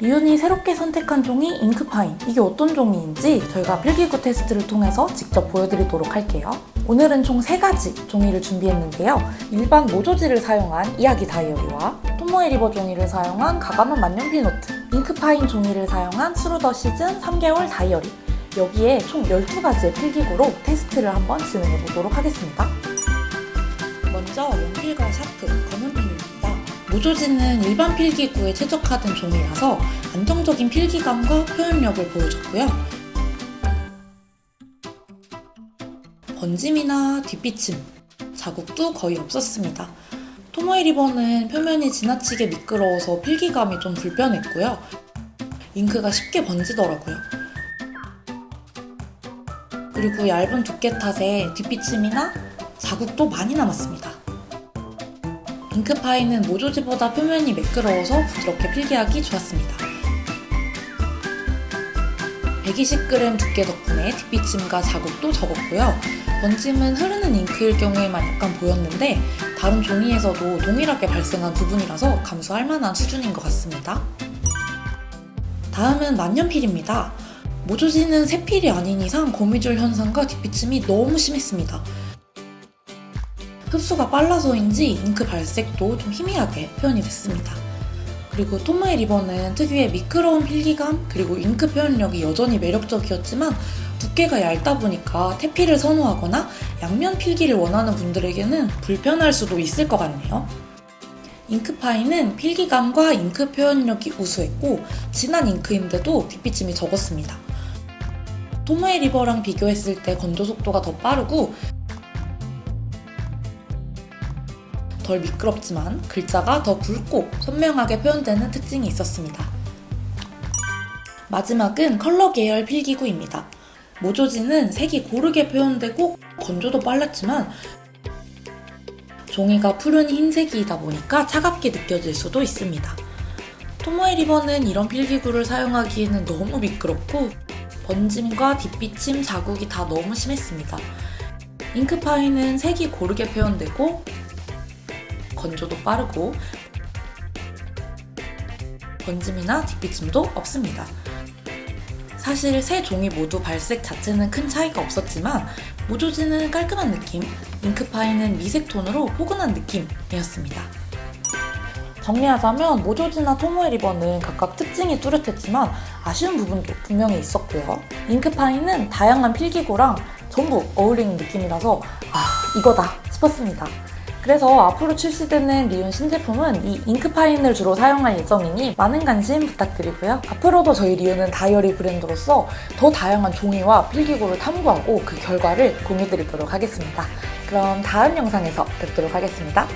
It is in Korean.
리온이 새롭게 선택한 종이 잉크파인. 이게 어떤 종이인지 저희가 필기구 테스트를 통해서 직접 보여드리도록 할게요. 오늘은 총 3가지 종이를 준비했는데요. 일반 모조지를 사용한 이야기 다이어리와 토모에 리버 종이를 사용한 가감한 만년필 노트, 잉크파인 종이를 사용한 스루더 시즌 3개월 다이어리. 여기에 총 12가지의 필기구로 테스트를 한번 진행해 보도록 하겠습니다. 먼저 연필과 샤프, 검은펜입니다. 모조지는 일반 필기구에 최적화된 종이라서 안정적인 필기감과 표현력을 보여줬고요. 번짐이나 뒷비침, 자국도 거의 없었습니다. 토모에 리버는 표면이 지나치게 미끄러워서 필기감이 좀 불편했고요. 잉크가 쉽게 번지더라고요. 그리고 얇은 두께 탓에 뒷비침이나 자국도 많이 남았습니다. 잉크파이는 모조지보다 표면이 매끄러워서 부드럽게 필기하기 좋았습니다. 120g 두께 덕분에 뒷비침과 자국도 적었고요. 번짐은 흐르는 잉크일 경우에만 약간 보였는데 다른 종이에서도 동일하게 발생한 부분이라서 감수할 만한 수준인 것 같습니다. 다음은 만년필입니다. 모조지는 새 필이 아닌 이상 거미줄 현상과 뒷비침이 너무 심했습니다. 흡수가 빨라서인지 잉크 발색도 좀 희미하게 표현이 됐습니다. 그리고 토마의 리버는 특유의 미끄러운 필기감 그리고 잉크 표현력이 여전히 매력적이었지만 두께가 얇다 보니까 태필을 선호하거나 양면 필기를 원하는 분들에게는 불편할 수도 있을 것 같네요. 잉크파이는 필기감과 잉크 표현력이 우수했고 진한 잉크인데도 뒷비침이 적었습니다. 토마의 리버랑 비교했을 때 건조 속도가 더 빠르고 덜 미끄럽지만 글자가 더 굵고 선명하게 표현되는 특징이 있었습니다. 마지막은 컬러 계열 필기구입니다. 모조지는 색이 고르게 표현되고 건조도 빨랐지만 종이가 푸른 흰색이다 보니까 차갑게 느껴질 수도 있습니다. 토모에 리버는 이런 필기구를 사용하기에는 너무 미끄럽고 번짐과 뒷비침, 자국이 다 너무 심했습니다. 잉크파이는 색이 고르게 표현되고 건조도 빠르고 번짐이나 뒷비침도 없습니다. 사실 세 종이 모두 발색 자체는 큰 차이가 없었지만 모조지는 깔끔한 느낌, 잉크파이는 미색 톤으로 포근한 느낌이었습니다. 정리하자면 모조지나 토모에 리버는 각각 특징이 뚜렷했지만 아쉬운 부분도 분명히 있었고요. 잉크파이는 다양한 필기구랑 전부 어울리는 느낌이라서 아 이거다 싶었습니다. 그래서 앞으로 출시되는 리온 신제품은 이 잉크파인을 주로 사용할 예정이니 많은 관심 부탁드리고요. 앞으로도 저희 리온은 다이어리 브랜드로서 더 다양한 종이와 필기구를 탐구하고 그 결과를 공유드리도록 하겠습니다. 그럼 다음 영상에서 뵙도록 하겠습니다.